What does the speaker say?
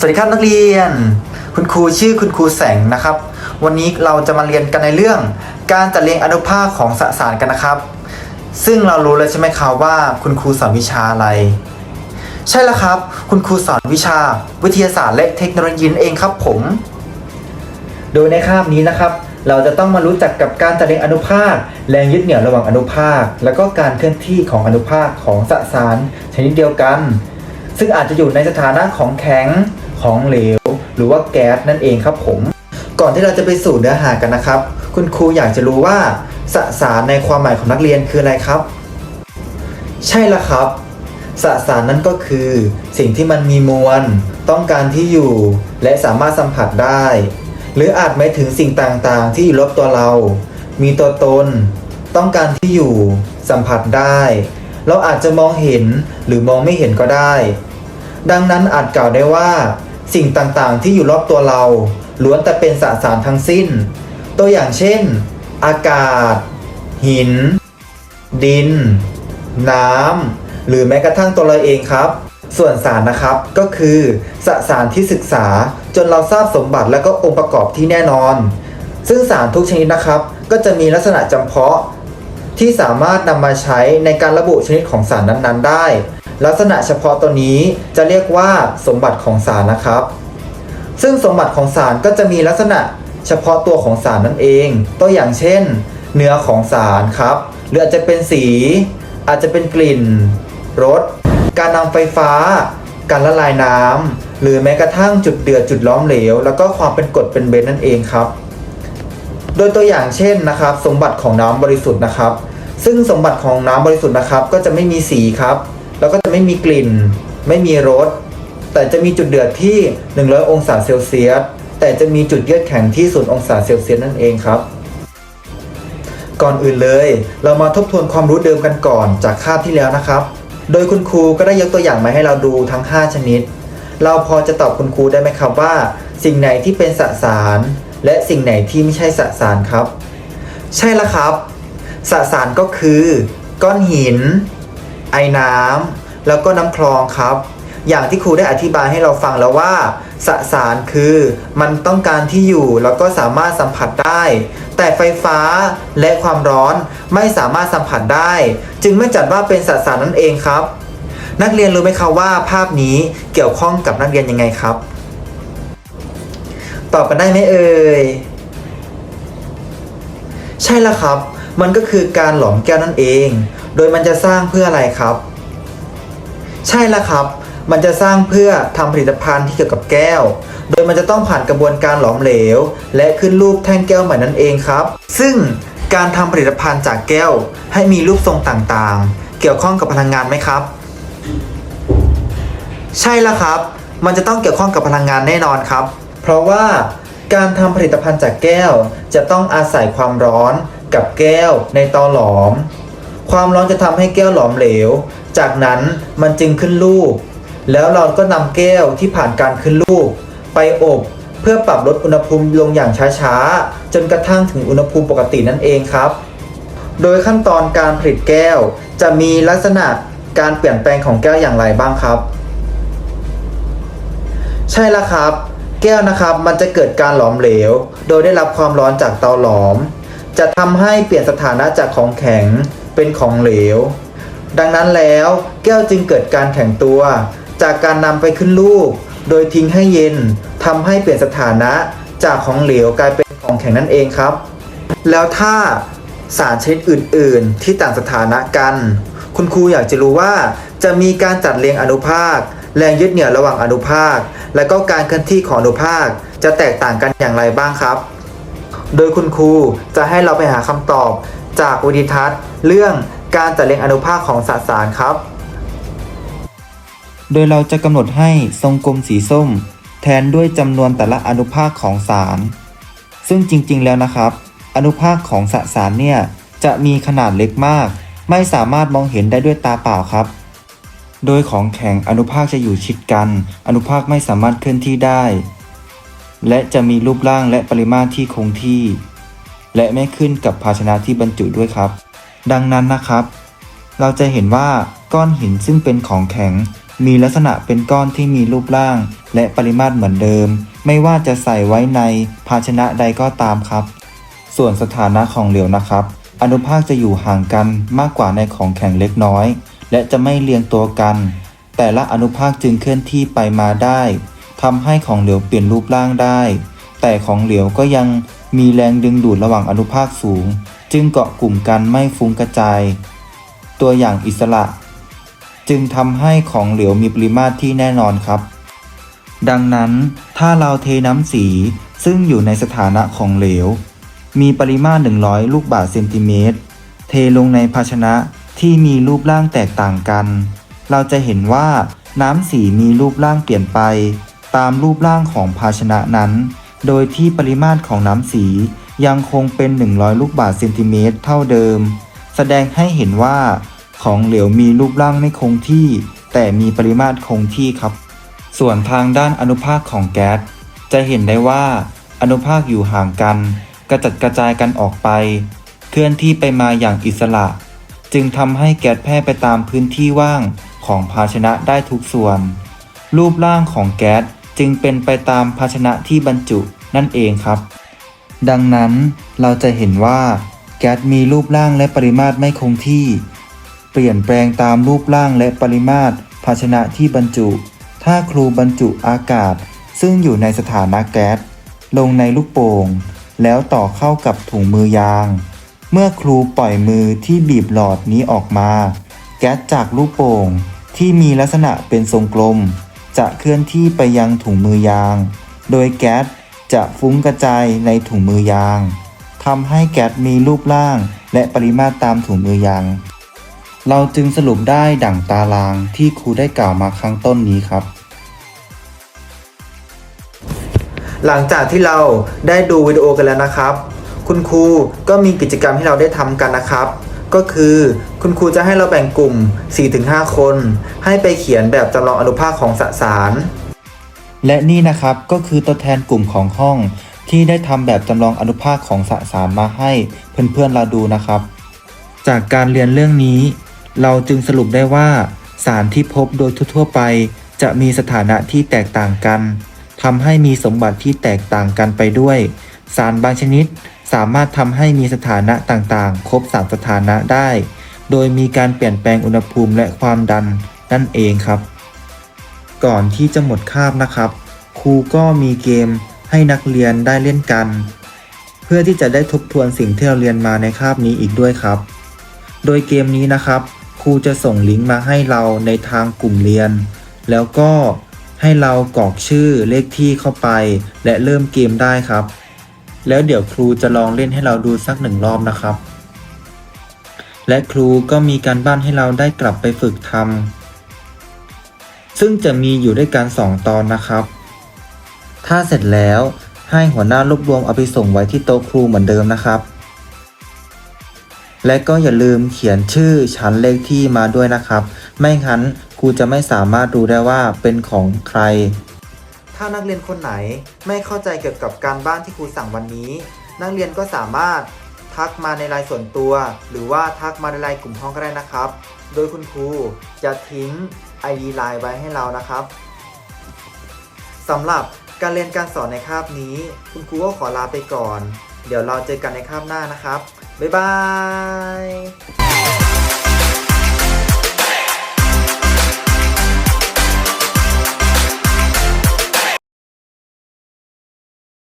สวัสดีครับนักเรียน คุณครูชื่อคุณครูแสงนะครับ วันนี้เราจะมาเรียนกันในเรื่อง การจัดเรียงอนุภาคของสสารกันนะครับ ซึ่งเรารู้แล้วใช่ไหมครับว่าคุณครูสอนวิชาอะไร ใช่แล้วครับ คุณครูสอนวิชา วิทยาศาสตร์และเทคโนโลยีเองครับผม โดยในคาบนี้นะครับ เราจะต้องมารู้จักกับการจัดเรียงอนุภาค แรงยึดเหนี่ยวระหว่างอนุภาค แล้วก็การเคลื่อนที่ของอนุภาคของสสารชนิดเดียวกัน ซึ่งอาจจะอยู่ในสถานะของแข็ง ของเหลว หรือว่าแก๊สนั่นเองครับผม ก่อนที่เราจะไปสู่เนื้อหากันนะครับ คุณครูอยากจะรู้ว่าสสารในความหมายของนักเรียนคืออะไรครับ ใช่แล้วครับสสารนั้นก็คือ สิ่งที่มันมีมวล ต้องการที่อยู่ และสามารถสัมผัสได้ หรืออาจหมายถึงสิ่งต่างๆ ที่อยู่รอบตัวเรา มีตัวตน ต้องการที่อยู่ สัมผัสได้ เราอาจจะมองเห็นหรือมองไม่เห็นก็ได้ ดังนั้นอาจกล่าวได้ว่า สิ่งต่างๆ ที่อยู่รอบตัวเรา ล้วนแต่เป็นสสารทั้งสิ้น ตัวอย่างเช่น อากาศ หิน ดิน น้ำ หรือแม้กระทั่งตัวเราเองครับ ส่วนสารนะครับก็คือสสารที่ศึกษาจนเราทราบสมบัติและก็องค์ประกอบที่แน่นอน ซึ่งสารทุกชนิดนะครับ ก็จะมีลักษณะจำเพาะที่สามารถนำมาใช้ในการระบุชนิดของสารนั้นๆ ได้ ลักษณะเฉพาะตัวนี้จะเรียกว่าสมบัติของสารนะครับ ซึ่งสมบัติของสารก็จะมีลักษณะเฉพาะตัวของสารนั่นเอง ตัวอย่างเช่น เนื้อของสารครับ หรืออาจจะเป็นสี อาจจะเป็นกลิ่น รส การนำไฟฟ้า การละลายน้ำ หรือแม้กระทั่งจุดเดือดจุดล้อมเหลว แล้วก็ความเป็นกรดเป็นเบนนั่นเองครับ โดยตัวอย่างเช่นนะครับ สมบัติของน้ำบริสุทธิ์นะครับ ซึ่งสมบัติของน้ำบริสุทธิ์นะครับ ก็จะไม่มีสีครับ แล้วก็จะไม่มีกลิ่น ไม่มีรส แต่จะมีจุดเดือดที่ 100 องศาเซลเซียส แต่จะมีจุดเยือกแข็งที่0องศาเซลเซียสนั่นเองครับ ก่อนอื่นเลย เรามาทบทวนความรู้เดิมกันก่อนจากคาบที่แล้วนะครับ โดยคุณครูก็ได้ยกตัวอย่างมาให้เราดูทั้ง 5 ชนิด เราพอจะตอบคุณครูได้ไหมครับว่า สิ่งไหนที่เป็นสสาร และสิ่งไหนที่ไม่ใช่สสารครับ ใช่แล้วครับสสารก็คือ ก้อนหิน ไอ้น้ำแล้วก็น้ำคลองครับ อย่างที่ครูได้อธิบายให้เราฟังแล้วว่า สสารคือมันต้องการที่อยู่แล้วก็สามารถสัมผัสได้ แต่ไฟฟ้าและความร้อนไม่สามารถสัมผัสได้ จึงไม่จัดว่าเป็นสสารนั่นเองครับ นักเรียนรู้ไหมครับว่าภาพนี้เกี่ยวข้องกับนักเรียนยังไงครับ ตอบกันได้ไหมเอ่ยใช่แล้วครับ มันก็คือการหลอมแก้วนั่นเอง โดยมันจะสร้างเพื่ออะไรครับ ใช่แล้วครับ มันจะสร้างเพื่อทำผลิตภัณฑ์ที่เกี่ยวกับแก้ว โดยมันจะต้องผ่านกระบวนการหลอมเหลว และขึ้นรูปแท่งแก้วใหม่นั่นเองครับ ซึ่งการทำผลิตภัณฑ์จากแก้ว ให้มีรูปทรงต่างๆ เกี่ยวข้องกับพลังงานไหมครับ ใช่แล้วครับ มันจะต้องเกี่ยวข้องกับพลังงานแน่นอนครับ เพราะว่าการทำผลิตภัณฑ์จากแก้ว จะต้องอาศัยความร้อนกับแก้วในเตาหลอม ความร้อนจะทำให้แก้วหลอมเหลว จากนั้นมันจึงขึ้นรูป แล้วเราก็นำแก้วที่ผ่านการขึ้นรูป ไปอบเพื่อปรับลดอุณหภูมิลงอย่างช้าๆ จนกระทั่งถึงอุณหภูมิปกตินั่นเองครับ โดยขั้นตอนการผลิตแก้ว จะมีลักษณะการเปลี่ยนแปลงของแก้วอย่างไรบ้างครับ ใช่แล้วครับ แก้วนะครับมันจะเกิดการหลอมเหลว โดยได้รับความร้อนจากเตาหลอม จะทำให้เปลี่ยนสถานะจากของแข็ง เป็นของเหลว ดังนั้นแล้วแก้วจึงเกิดการแข็งตัว จากการนำไปขึ้นลูก โดยทิ้งให้เย็นทำให้เปลี่ยนสถานะ จากของเหลวกลายเป็นของแข็งนั่นเองครับ แล้วถ้าสารชนิดอื่น ๆ ที่ต่างสถานะกัน คุณครูอยากจะรู้ว่าจะมีการจัดเรียงอนุภาค แรงยึดเหนี่ยวระหว่างอนุภาค และก็การเคลื่อนที่ของอนุภาคจะแตกต่างกันอย่างไรบ้างครับ โดยคุณครูจะให้เราไปหาคำตอบ จากวิดีทัศน์ เรื่องการจัดเรียงอนุภาคของสสารครับ โดยเราจะกำหนดให้ทรงกลมสีส้ม แทนด้วยจำนวนแต่ละอนุภาคของสาร ซึ่งจริงๆ แล้วนะครับ อนุภาคของสสารเนี่ยจะมีขนาดเล็กมาก ไม่สามารถมองเห็นได้ด้วยตาเปล่าครับ โดยของแข็งอนุภาคจะอยู่ชิดกัน อนุภาคไม่สามารถเคลื่อนที่ได้ และจะมีรูปร่างและปริมาตรที่คงที่ และไม่ขึ้นกับภาชนะที่บรรจุด้วยครับ ดังนั้นนะครับ เราจะเห็นว่าก้อนหินซึ่งเป็นของแข็ง มีลักษณะเป็นก้อนที่มีรูปร่าง และปริมาตรเหมือนเดิม ไม่ว่าจะใส่ไว้ในภาชนะใดก็ตามครับ ส่วนสถานะของเหลวนะครับ อนุภาคจะอยู่ห่างกันมากกว่าในของแข็งเล็กน้อย และจะไม่เรียงตัวกัน แต่ละอนุภาคจึงเคลื่อนที่ไปมาได้ทำให้ของเหลวเปลี่ยนรูปร่างได้ แต่ของเหลวก็ยัง มีแรงดึงดูดระหว่างอนุภาคสูง จึงเกาะกลุ่มกันไม่ฟุ้งกระจาย ตัวอย่างอิสระ จึงทำให้ของเหลวมีปริมาตรที่แน่นอนครับ ดังนั้นถ้าเราเทน้ำสีซึ่งอยู่ในสถานะของเหลว มีปริมาตร 100 ลูกบาศก์เซนติเมตร เทลงในภาชนะที่มีรูปร่างแตกต่างกัน เราจะเห็นว่าน้ำสีมีรูปร่างเปลี่ยนไป ตามรูปร่างของภาชนะนั้น โดยที่ปริมาตรของน้ำสียังคงเป็น 100 ลูกบาศก์เซนติเมตรเท่าเดิม แสดงให้เห็นว่าของเหลวมีรูปร่างไม่คงที่ แต่มีปริมาตรคงที่ครับ ส่วนทางด้านอนุภาคของแก๊ส จะเห็นได้ว่าอนุภาคอยู่ห่างกัน กระจัดกระจายกันออกไป เคลื่อนที่ไปมาอย่างอิสระ จึงทำให้แก๊สแพร่ไปตามพื้นที่ว่างของภาชนะได้ทุกส่วน รูปร่างของแก๊ส จึงเป็นไปตามภาชนะที่บรรจุนั่นเองครับ ดังนั้นเราจะเห็นว่าแก๊สมีรูปร่างและปริมาตรไม่คงที่ เปลี่ยนแปลงตามรูปร่างและปริมาตร ภาชนะที่บรรจุ ถ้าครูบรรจุอากาศ ซึ่งอยู่ในสถานะแก๊สลงในลูกโป่ง แล้วต่อเข้ากับถุงมือยาง เมื่อครูปล่อยมือที่บีบหลอดนี้ออกมา แก๊สจากลูกโป่งที่มีลักษณะเป็นทรงกลม จะเคลื่อนที่ไปยังถุงมือยาง โดยแก๊สจะฟุ้งกระจายในถุงมือยางทำให้แก๊สมีรูปร่างและปริมาตรตามถุงมือยาง เราจึงสรุปได้ดั่งตารางที่ครูได้กล่าวมาข้างต้นนี้ครับ หลังจากที่เราได้ดูวิดีโอกันแล้วนะครับ คุณครูก็มีกิจกรรมให้เราได้ทำกันนะครับ ก็คือคุณครูจะให้เราแบ่งกลุ่ม 4-5 คน ให้ไปเขียนแบบจำลองอนุภาคของสสาร และนี่นะครับก็คือตัวแทนกลุ่มของห้อง ที่ได้ทำแบบจำลองอนุภาคของสสารมาให้เพื่อนๆเราดูนะครับ จากการเรียนเรื่องนี้ เราจึงสรุปได้ว่า สารที่พบโดยทั่วๆไป จะมีสถานะที่แตกต่างกันทำให้มีสมบัติที่แตกต่างกันไปด้วย สารบางชนิด สามารถทำให้มีสถานะต่างๆ ครบสามสถานะได้ โดยมีการเปลี่ยนแปลงอุณหภูมิและความดันนั่นเองครับ ก่อนที่จะหมดคาบนะครับ ครูก็มีเกมให้นักเรียนได้เล่นกัน เพื่อที่จะได้ทบทวนสิ่งที่เราเรียนมาในคาบนี้อีกด้วยครับ โดยเกมนี้นะครับ ครูจะส่งลิงก์มาให้เราในทางกลุ่มเรียน แล้วก็ให้เรากรอกชื่อเลขที่เข้าไป และเริ่มเกมได้ครับ แล้วเดี๋ยวครูจะลองเล่นให้เราดูสักหนึ่งรอบนะครับ และครูก็มีการบ้านให้เราได้กลับไปฝึกทำซึ่งจะมีอยู่ด้วยกัน2ตอนนะครับ ถ้าเสร็จแล้วให้หัวหน้ารวบรวมเอาไปส่งไว้ที่โต๊ะครูเหมือนเดิมนะครับ และก็อย่าลืมเขียนชื่อชั้นเลขที่มาด้วยนะครับ ไม่งั้นครูจะไม่สามารถรู้ได้ว่าเป็นของใคร ถ้านักเรียนคนไหนไม่เข้าใจเกี่ยวกับการบ้านที่ครูสั่งวันนี้ นักเรียนก็สามารถทักมาในไลน์ส่วนตัว หรือว่าทักมาในไลน์กลุ่มห้องก็ได้นะครับ โดยคุณครูจะทิ้ง ID ไลน์ไว้ให้เรานะครับสำหรับการเรียนการสอนในคาบนี้ คุณครูก็ขอลาไปก่อน เดี๋ยวเราเจอกันในคาบหน้านะครับ บ๊ายบาย